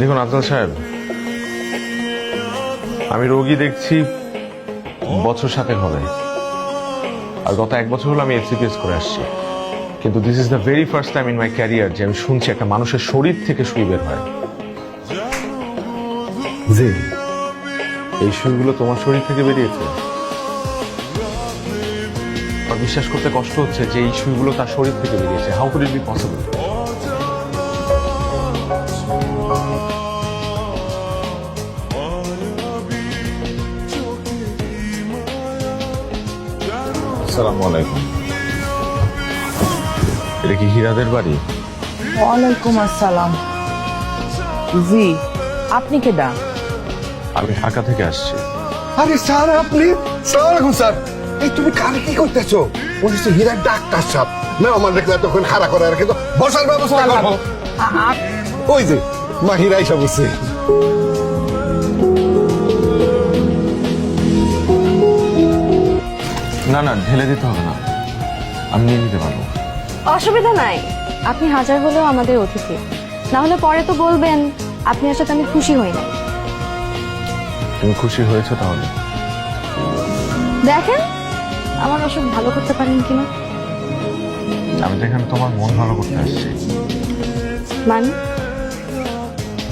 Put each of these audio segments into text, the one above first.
দেখুন, আফজাল সাহেব, আমি রোগী দেখছি, বছর সাথে হবে। আর গত এক বছর হলো আমি এফসিপিএস করে আসছি। কিন্তু this is the very first time in my career যে আমি শুনছি একটা মানুষের শরীর থেকে সুই বের হয়। জি, এই সুইগুলো তোমার শরীর থেকে বেরিয়েছে? আমার বিশ্বাস করতে কষ্ট হচ্ছে যে এই সুইগুলো তার শরীর থেকে বেরিয়েছে। How could it be possible আসসালামু আলাইকুম। এটা কি হীরাদের বাড়ি? ওয়ালাইকুম আসসালাম। জি আপনি কে দা আমি ঢাকা থেকে আসছি। আরে স্যার আপনি? সালাম আলাইকুম স্যার। এই তুমি কারে কি করতেছো? বলিস তো হীরার ডাক্তার সাহেব। না আমার দেখলে তখন খাড়া করে রেখে তো বসার ব্যবস্থা করো। ওই যে মা হীরা এসে না ঢেলে দিতে হবে না। আমি নিয়ে নিতে পারব। অসুবিধা নাই। আপনি হাজার হলেও আমাদের অতিথি। না হলে পরে তো বলবেন আপনি সাথে আমি খুশি হই না। তুমি খুশি হয়েছো তাহলে? দেখেন আমার অসুখ ভালো করতে পারেন কিনা। আমি তো এখানে তোমার মন ভালো করতে আসছি। মানে?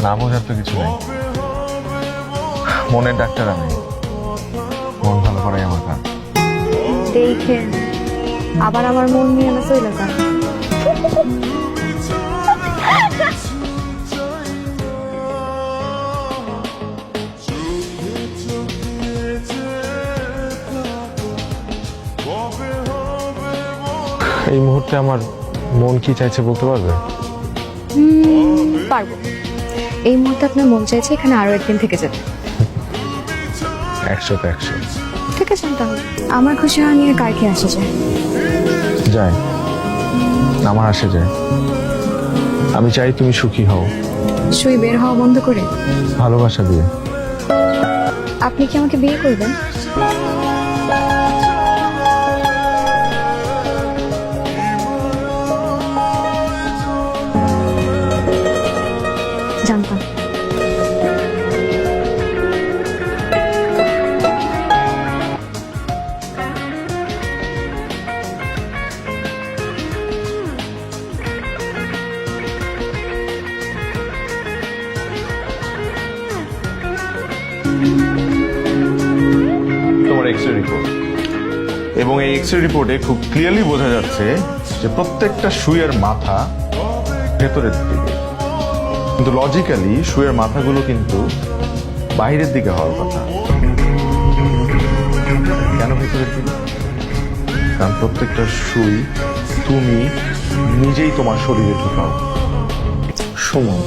না বোঝার তো কিছু নেই। মনের ডাক্তার আমি। মন ভালো করাই আমার কাজ। দেখে আবার আমার মন নিয়ে না চলে যান এই মুহূর্তে আমার মন কি চাইছে বলতে পারবে? পারব। এই মুহূর্তে আপনার মন চাইছে এখানে আরও একদিন থেকে যেতে একশো তো একশো। তাহলে আমার খুশি হওয়া নিয়ে কার কি আসে যায়? যায়। আমার আসে যায়। আমি চাই তুমি সুখী হও। সই বের হওয়া বন্ধ করে? ভালোবাসা দিয়ে। আপনি কি আমাকে বিয়ে করবেন? তোমার এক্স রে রিপোর্ট এবং এই এক্স রে রিপোর্টে খুব ক্লিয়ারলি বোঝা যাচ্ছে যে প্রত্যেকটা সুইয়ের মাথা ভেতরের দিকে। কিন্তু লজিক্যালি সুইয়ের মাথাগুলো কিন্তু বাইরের দিকে হওয়ার কথা। কেন ভেতরের দিকে? কারণ প্রত্যেকটা সুই তুমি নিজেই তোমার শরীরে ঢুকাও। সময়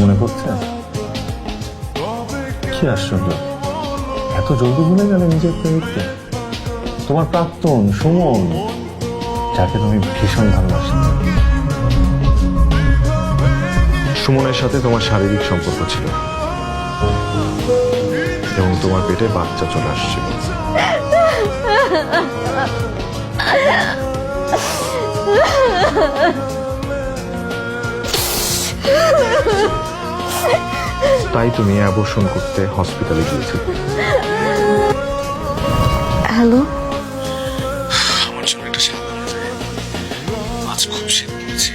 মনে করছে কি আশ্চর্য। এত জলদি ভুলে গেলে নিজের প্রেমিককে তোমার প্রাক্তন সুমন যাকে তুমি ভীষণ ভালোবাসতে সুমনের সাথে তোমার শারীরিক সম্পর্ক ছিল। এবং তোমার পেটে বাচ্চা চলে আসছিল। তাই তুমি অ্যাবর্ষণ করতে হসপিটালে গিয়েছিলে। হ্যালো আমার আজ খুব শীত পড়েছে।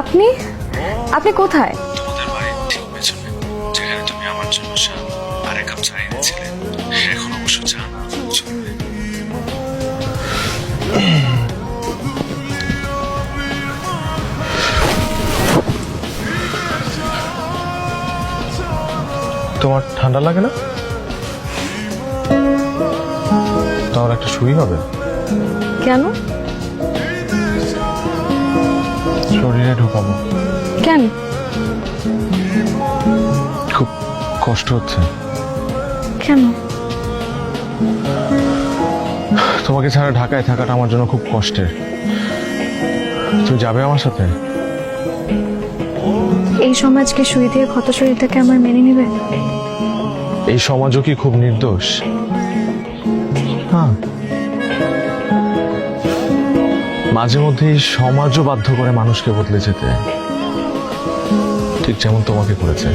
আপনি? আপনি কোথায়? তোমাদের বাড়ির ঠিক পেছনে। যেখানে তুমি আমার জন্য চা আর এক কাপ চা এনেছিলে। এখন অবশ্য চা না তোমার ঠান্ডা লাগে না? তোমার একটা সুই হবে। কেন? শরীরে ঢুকাবো। কেন? খুব কষ্ট হচ্ছে। কেন? তোমাকে ছাড়া ঢাকায় থাকাটা আমার জন্য খুব কষ্টের। তুমি যাবে আমার সাথে? এই সমাজকে সুই দিয়ে ক্ষত শরীরটাকে আমার মেনে নেবে? এই সমাজও কি খুব নির্দোষ? হ্যাঁ মাঝে মধ্যে সমাজও বাধ্য করে মানুষকে বদলে যেতে। ঠিক যেমন তোমাকে করেছে।